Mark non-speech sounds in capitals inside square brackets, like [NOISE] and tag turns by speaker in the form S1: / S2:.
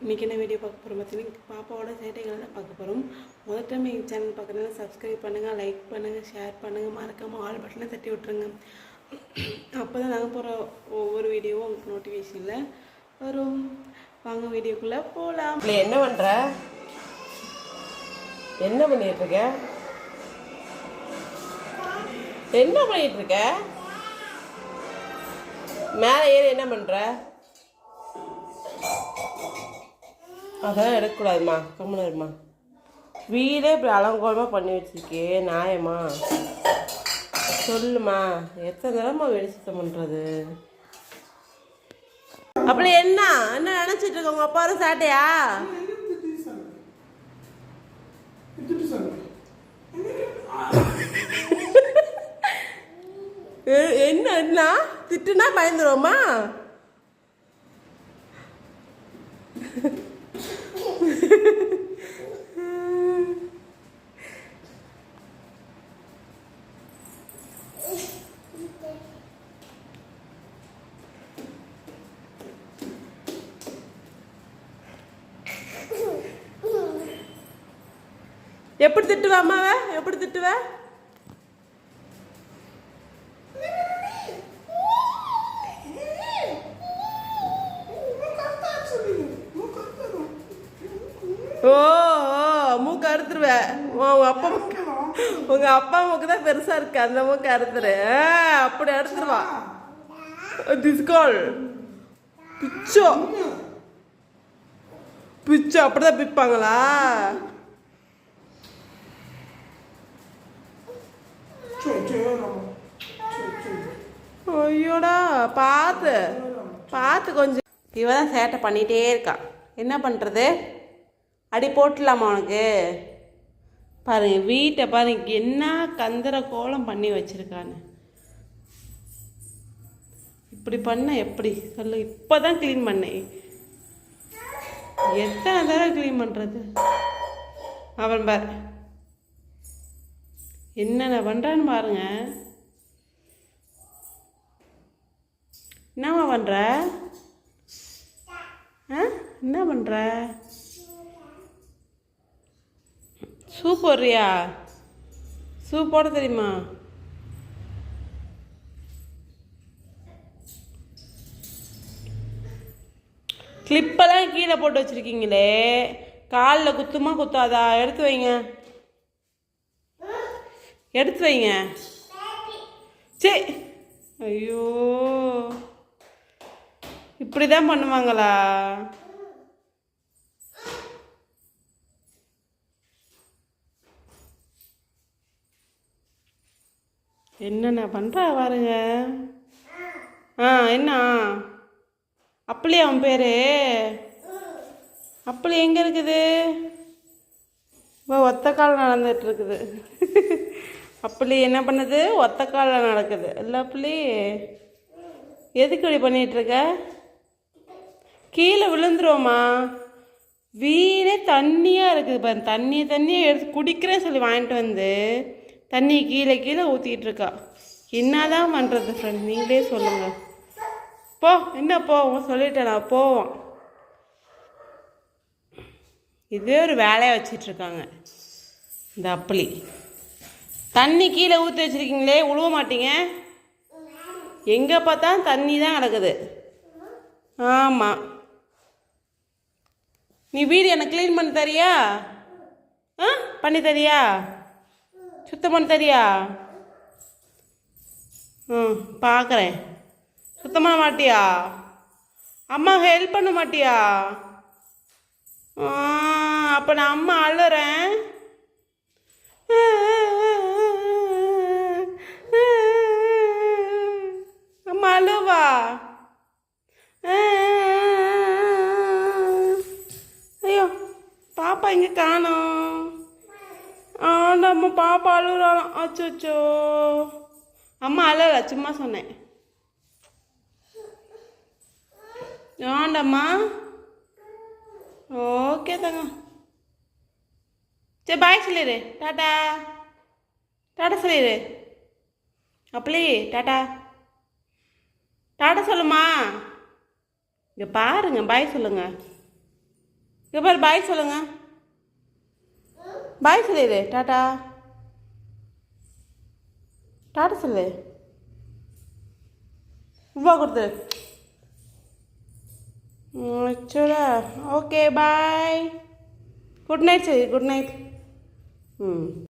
S1: இன்றைக்கி என்ன வீடியோ பார்க்க போகிறோம் பார்த்தீங்கன்னா பாப்பாவோட சேட்டைகளை தான் பார்க்க போகிறோம் முதல் டைம் எங்கள் சேனல் பார்க்குறதுனா சப்ஸ்கிரைப் பண்ணுங்கள் லைக் பண்ணுங்கள் ஷேர் பண்ணுங்கள் மறக்காமல் ஆல் பட்டனை தட்டி விட்ருங்க அப்போ தான் நாங்கள் போகிற ஒவ்வொரு வீடியோவும் உங்களுக்கு நோட்டிஃபிகேஷனில் வரும். வாங்க வீடியோக்குள்ளே போகலாம்
S2: இல்லை என்ன பண்ணுற என்ன பண்ணிகிட்ருக்க இருக்க என்ன பண்ணிகிட்ருக்க இருக்க மேலே ஏறி என்ன பண்ணுற அதெல்லாம் எடுக்கக்கூடாதும்மா கம்முன்னு இருமா. வீடே இப்படி அலங்கோலமாக பண்ணி வச்சிருக்கே நியாயமா? சொல்லுமா எத்தனை தடவை வீடு சுத்தம் பண்ணுறது அப்படி என்ன? என்ன நினச்சிட்டு இருக்க? உங்கள் அப்பா சாட்டையா? [LAUGHS] எ- என்ன என்ன? திட்டுனா பயந்துருவோமா? எப்படி திட்டுவ அம்மாவை? எப்படி திட்டுவ? ஓ மூக்கு அறுத்துருவேன் உங்க அப்பா உங்க அப்பா மூக்கு தான் பெருசா இருக்கு. அந்த மூக்கு அறுத்துரு அப்படி அறுத்துருவா திஸ்கால் பிச்சோ. பிச்சோ அப்படிதான் பிப்பாங்களா? ஐயோடா பார்த்து பார்த்து கொஞ்சம். இவன் தான் சேட்டை பண்ணிகிட்டே இருக்கான் என்ன பண்ணுறது அடி போட்டுடலாமா உனக்கு? பாருங்க வீட்டை பாருங்க என்ன கந்தர கோலம் பண்ணி வச்சுருக்கான்னு. இப்படி பண்ண எப்படி? சொல்லு இப்போ தான் க்ளீன் பண்ணேன். எத்தனை தடவை க்ளீன் பண்ணுறது அவன் பார். என்னென்ன பண்ணுறான்னு பாருங்க. என்னம்மா பண்ணுற ஆ? என்ன பண்ணுற சூப் போடுறியா? சூப் போட தெரியுமா? கிளிப்பெல்லாம் கீழே போட்டு வச்சிருக்கீங்களே. காலில் குத்துமா குத்தாதா? எடுத்து வைங்க. எடுத்து வைங்க. சே. ஐயோ. இப்படி தான் பண்ணுவாங்களா? என்னென்ன பண்ணுறா பாருங்க. ஆ என்ன? அப்பளி அவன் பேர்? அப்பளி எங்கே இருக்குது? இப்போ ஒத்த கால் நடந்துட்டு [LAUGHS] அப்படி என்ன பண்ணுது? ஒத்த காலில் நடக்குது. இல்லை அப்பளி எதுக்கு இப்படி பண்ணிகிட்ருக்க இருக்க? கீழே விழுந்துருவோமா? வீடே தண்ணியாக இருக்குது பாரு தண்ணி தண்ணியை எடுத்து குடிக்கிறேன்னு சொல்லி வாங்கிட்டு வந்து தண்ணி கீழே கீழே ஊற்றிக்கிட்டு இருக்கா. என்ன தான் பண்ணுறது ஃப்ரெண்ட் நீங்களே சொல்லுங்கள் போ என்ன போவோம் சொல்லிட்டேன் நான் போவோம். இதே ஒரு வேலையை வச்சிட்ருக்காங்க இந்த அப்பளி. தண்ணி கீழே ஊற்றி வச்சிருக்கீங்களே உழுவ மாட்டீங்க? எங்கே பார்த்தா தண்ணி தான் கிடக்குது. ஆமாம் நீ வீடு எனக்கு க்ளீன் பண்ணி தரியா? ஆ? பண்ணி தரியா? சுத்தம் பண்ணி தரியா? ம் பார்க்குறேன் சுத்தம் பண்ண மாட்டியா? அம்மா ஹெல்ப் பண்ண மாட்டியா? அப்போ நான் அம்மா அழுறேன். பாப்பா இங்கே காணோம். ஆண்டாம்மா பாப்பா அழுகுறாளாம். அச்சோ அம்மா அழல சும்மா சொன்னேன். ஆண்டாம்மா ஓகே தங்க சரி பாய் சொல்லிடு டாட்டா டாட்டா சொல்லிடு அப்பளி டாட்டா டாட்டா சொல்லுமா. இங்கே பாருங்க பாய் சொல்லுங்க. இங்கே பாரு பாய் சொல்லுங்க. பாய் சொல்லிடு டாட்டா டாட்டா சொல்லு. ரூபா கொடுத்து அச்சோடா. Okay bye. குட் நைட் சரி குட் நைட். ம்.